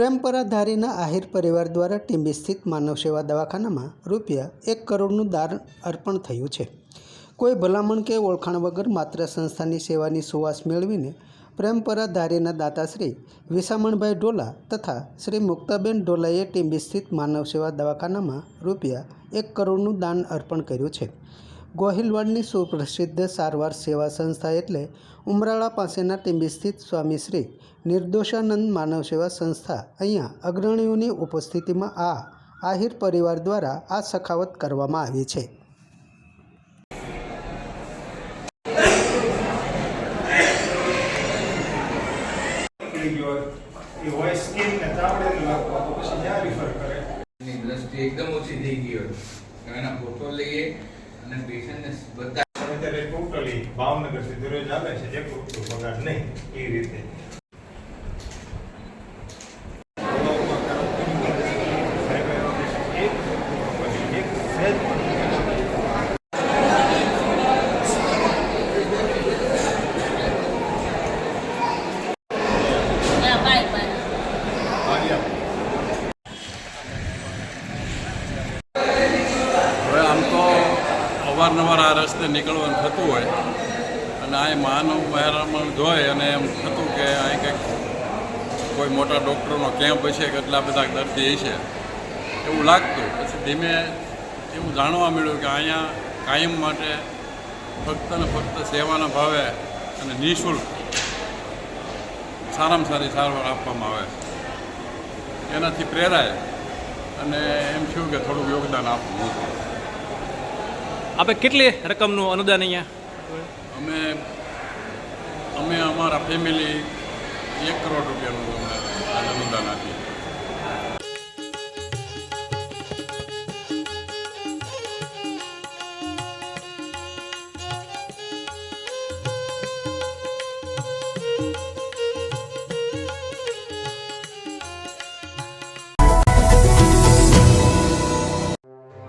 પ્રેમપરા આહિર પરિવાર દ્વારા ટીંબી સ્થિત માનવ સેવા દવાખાનામાં રૂપિયા એક કરોડનું દાન અર્પણ થયું છે. કોઈ ભલામણ કે ઓળખાણ વગર માત્ર સંસ્થાની સેવાની સુવાસ મેળવીને પ્રેમપરા ધારીના દાતાશ્રી વિસામણભાઈ ઢોલા તથા શ્રી મુક્તાબેન ઢોલાએ ટીંબી સ્થિત માનવ સેવા દવાખાનામાં રૂપિયા એક કરોડનું દાન અર્પણ કર્યું છે. ગોહિલવાડની સુપ્રસિદ્ધ સારવાર સેવા સંસ્થા એટલે ઉમરાળા પાસેના ટીંબી સ્થિત સ્વામી શ્રી નિર્દોષાનંદ માનવ સેવા સંસ્થા. અહીંયા અગ્રણીઓની ઉપસ્થિતિમાં આ આહિર પરિવાર દ્વારા આ સખાવત કરવામાં આવી છે. એકદમ ઓછી થઈ ગઈ હોય. એના ફોટો લઈએ. અને પેશન્ટને બધા અત્યારે ટોટલી ભાવનગરથી દરરોજ આવે છે એક રૂપિયો પગાર નહીં એ રીતે. એક અવારનવાર આ રસ્તે નીકળવાનું થતું હોય અને આ માનવ મહેરામણ જોઈ અને એમ થતું કે અહીં કંઈક કોઈ મોટા ડૉક્ટરનો કેમ્પ છે કે એટલા બધા દર્દી છે એવું લાગતું. પછી ધીમે એવું જાણવા મળ્યું કે અહીંયા કાયમ માટે ફક્ત ને ફક્ત સેવાના ભાવે અને નિઃશુલ્ક સારામાં સારી સારવાર આપવામાં આવે એનાથી પ્રેરાય અને એમ થયું કે થોડુંક યોગદાન આપવું. આપે કેટલી રકમનું અનુદાન અહીંયા? અમે અમે અમારા ફેમિલી એક કરોડ રૂપિયાનું અનુદાન આપીએ.